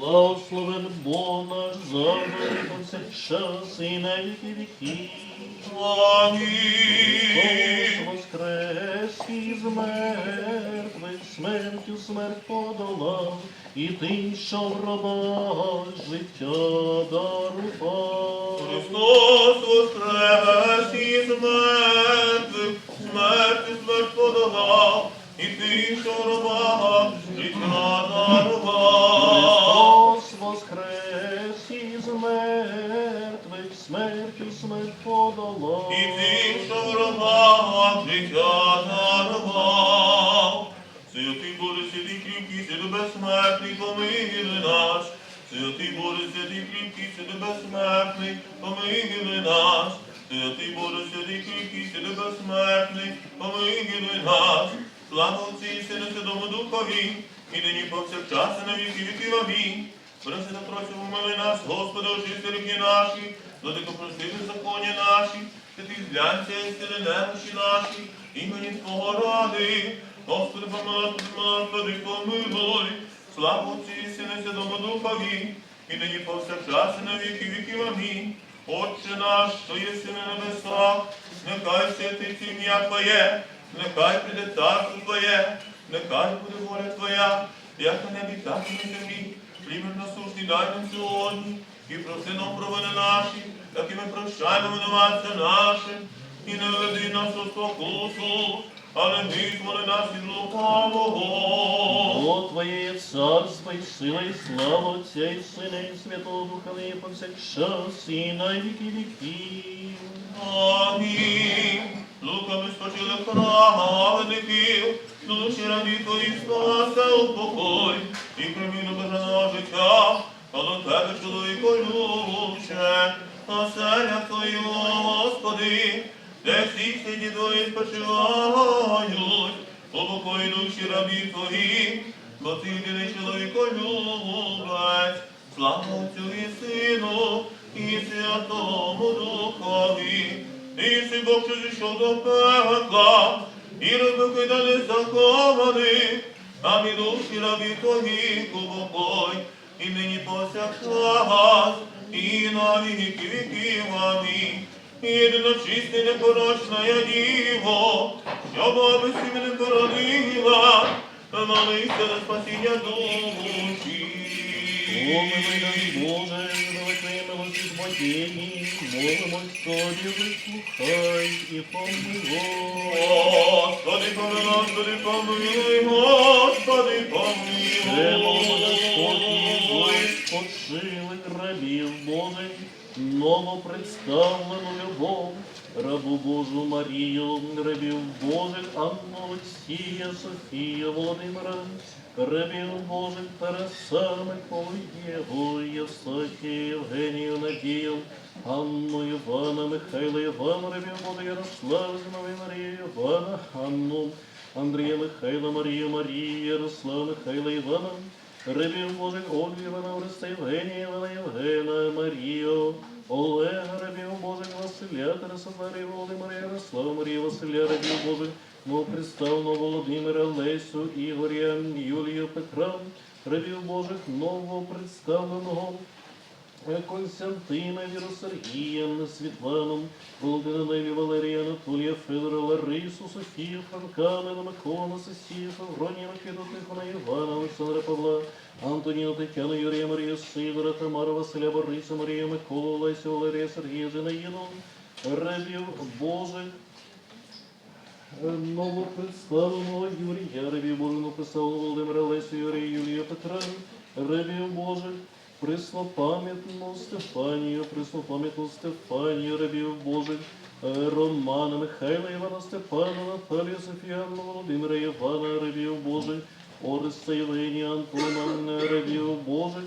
Благословен Бог наш завжди повсякчас і на віки віки. Амінь. воскрес із мертвих, смертю смерть подолав, і ти, що в гробах життя дарував. Христос воскрес із мертвих, смертю смерть подолав, і ти, що в гробах смертю смерть подолав. І ти, що в гробах життя дарував. Святий Боже, святий кріпкий, святий безсмертний, помилуй нас. Святий Боже, святий кріпкий, святий безсмертний, помилуй нас. Святий Боже, святий кріпкий, святий безсмертний, помилуй нас. Слава Отцю і Сину, Святому Духові, і нині повсякчас і на віки віків. Амінь. Пресвята Тройця, помилуй нас, Господи, очисти ріки наші, владико прости беззаконня наші, святий зглянься і сили немощі наші, імені Твого ради. Господи, помилуй, помилуй. Слава Отцю і Сину, Святому Духові, і нині повсякчас на віки віків. Амінь. Отче наш, що єси на небесах, нехай святиться ім'я Твоє, нехай прийде царство Твоє, нехай буде воля Твоя, як на небі, так і на землі. Хліб наш насущний дай нам сьогодні, і проси нам провини наші, як і ми прощаємо винуватцям нашим, і не веди нас у спокусу, але визволи нас від лукавого. Бо Твоє є царство і сила, і слава Отця і Сина, і Святого Духа, нині повсякчас, і на віки віків. Амінь. Луками спочили праведників, душі раді твої спасе упокой, і приміну бажаного життя, а тебе чоловіко любче, оселя твою, Господи, де всі сиді твої спочивають, упокой душі рабі твої, бо ти єдиний чоловіко любець, слава Отцю і Сину, і Святому Духові, і си Бог, що до пекла, і розбив кидали захованих, а мій душі рабі твої упокой, і нині повсякчас, і на віки віків. Амінь. Єдино чисте, непорочна я діво, що баби всі мене породила, молися за спасіння душі. Помилуй нас, Боже, Твоє милості збагені, молимось Тобі, вислухай і помилуй. Господи, помилуй, Господи, помилуй, Господи, Ще молимо Господні, помилуй. Спочилих рабів Божих, новопредставлену любов, рабу Божу Марію, рабів Божих, Анну Олексія, Софія, Володимира, рабів Божих, Тараса, Миколу, Єгу, Євсахію, Євгенію, Надію, Анну, Івана, Михайла, Івана, рабів Божих, Ярослава, Зинові, Марію, Івана, Анну, Андрія, Михайла, Марію, Марію, Ярослава, Михайла, Івана, Рибів Божих, Ольгу, Івана, Ореста, Євгенія, Івана, Євгена, Марію, Олега, Рибів Божих, Василя, Тараса, Марію, Володимира, Ярослава, Марія, Василя, Рибів Божих, новоприставного Володимира, Лесю, Ігоря, Юлію, Петра, Рибів Божих, новоприставленого Константина, Віру Сергія, Світлану, Володина Неві, Валерія, Анатолія, Федора, Ларису, Софію, Франка, Микола, Анастасію, Февронію, Микиту, Тихона, Івана, Олександра Павла, Антоніну, Тетяну, Юрія, Марію, Сидора, Тамара, Василя, Бориса, Марію, Миколу, Лесю, Валерія, Сергія, Зинаїду, Рабів Божих, новопредставленого Юрія, Рабів Божих, новопредставленого Володимира, Лесю, Юрія, Юлія, Петра, Рабів Божих, Преснопам'ятну Стефанію, Преснопам'ятну Стефанію, рабів Божих, е, Романа, Михайла, Івана, Степана, Наталію, Софію, Анну, Володимира, Івана, рабів Божих, Ореста, Євгенія, Антона, рабів Божих,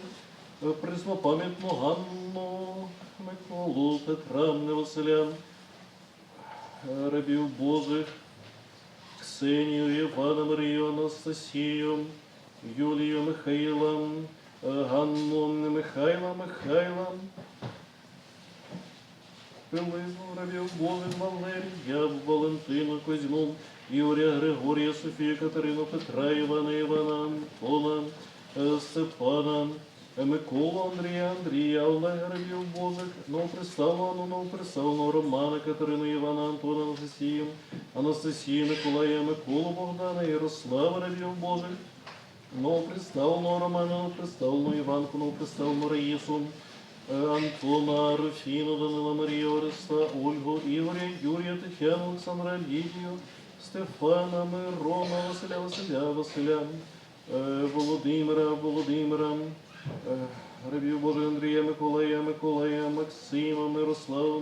е, Преснопам'ятну Ганну, Миколу, Петра, Василя, е, рабів Божих, Ксенію, Івана, Марію, Анастасію, Юлію, Михаїла, е, Ганну, Михайла, Михайла, Пилизну, Рабів Божих, Валерія, Валентину, Козьму, Юрія, Григорія, Софію, Катерину, Петра, Івана, Івана, Антона, е, Степана, Миколу Андрія, Андрія, Олега Рабів Божих, Новоприставну Анну, Романа, Катерину, Івана, Антона, Анастасію, Анастасію, Миколая, Миколу Богдана, Ярослава Рабів Божих, Новоприставленого Романа, Новоприставлену Іванку, Новоприставлену Раїсу, е, Антона, Руфіну, Данила, Марію, Ореста, Ольгу, Ігоря, Юрія, Тетяну, Олександра, Лідію, Стефана, Мирона, Василя, Василя, Василя, е, Володимира, Володимира, е, Рабів Божий Андрія, Миколая, Миколая, Максима, Мирослава,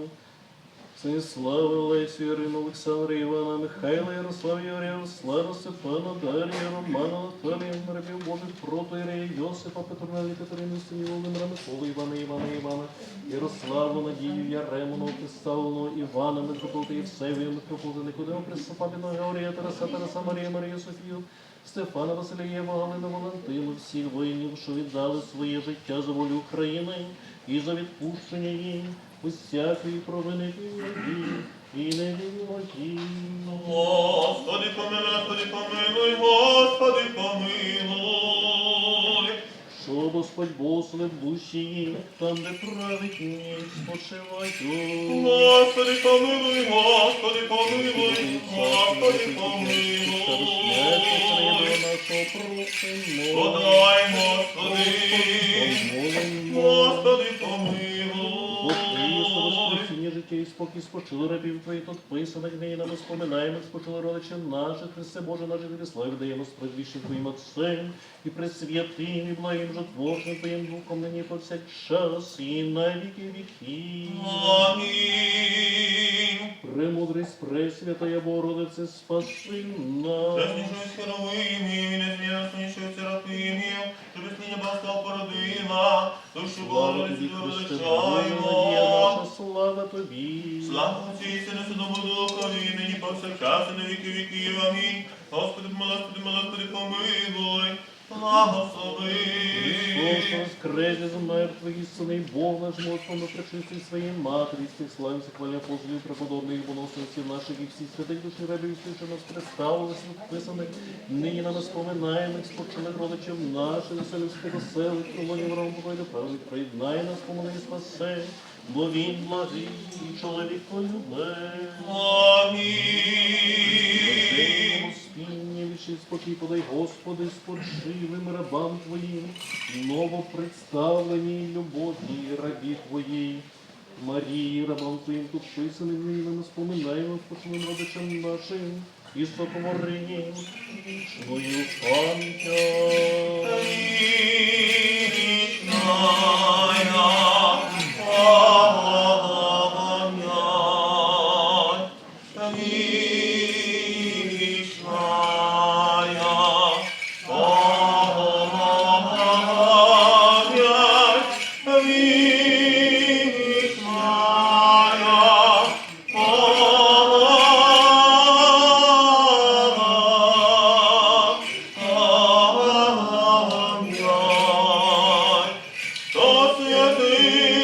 Станіслава, Олесю, Ірину, Олександра, Івана, Михайла, Ярослава, Юрія, Слава, Степана, Дар'я, Романа, Наталія, Рабів Божих, Протоірея, Йосипа, Петровна, Катерини, Стані, Володимира, Миколи, Івана, Івана, Івана, Ярославу, Надію, Ярему, представленого Івана, Митрополита Євсевію, Митрополита Никодима, Пресопапіна, Георгія, Тараса, Тараса, Марія, Марію, Софію, Стефана, Василія, Галина, Валентину, всіх воїнів, що віддали своє життя за волю України і за відпущення їм усякої провини війни і невинноті. Господи помилуй, Господи помилуй, Господи помилуй. Що Господь благословив душі їх, там, де праведні спочивають. Господи помилуй, Господи помилуй, Господи помилуй. Подай, Господи, Господи і спокій спочили рабів твоїх тут писаних нині нам споминаємо, спочили родичів наших, Христе Боже, наш слави даємо справдішим Твоїм Отцем і пресвятим і благим жотворчим Твоїм Духом нині повсякчас і на віки віків. Амінь. Премудрість Пресвятая Богородице, спаси нас. Преснішою схеровимів, незмірнішою серафимів, що безсміння бастав породила, душу наша слава тобі. Слава Отцю Сину, Святому Духові, нині повсякчас і на віки віків. Амінь. Господи, помилуй, Господи, помилуй, Господи, помилуй. Благослови. Христос воскрес із мертвих і сини Бог наш Господи, причисти своїй матері, з тих славим хваля позлів, преподобних і боносності наших і всіх святих душі рабів, що нас представилися, вписаних, нині нам споминаємо, їх спочилих родичів наших, веселівських оселих, колонів ром покойно правих, приєднай нас, помоли і спасе, бо він благий, і чоловік полюбе. Амінь. Спіння спокій подай, Господи, спочивим рабам Твоїм, новопредставленій любові рабі Твоїй. Марії, рабам Твоїм тут писаним, нині ми споминаємо спочивим родичам нашим і сотворенням вічною пам'ять. Святий.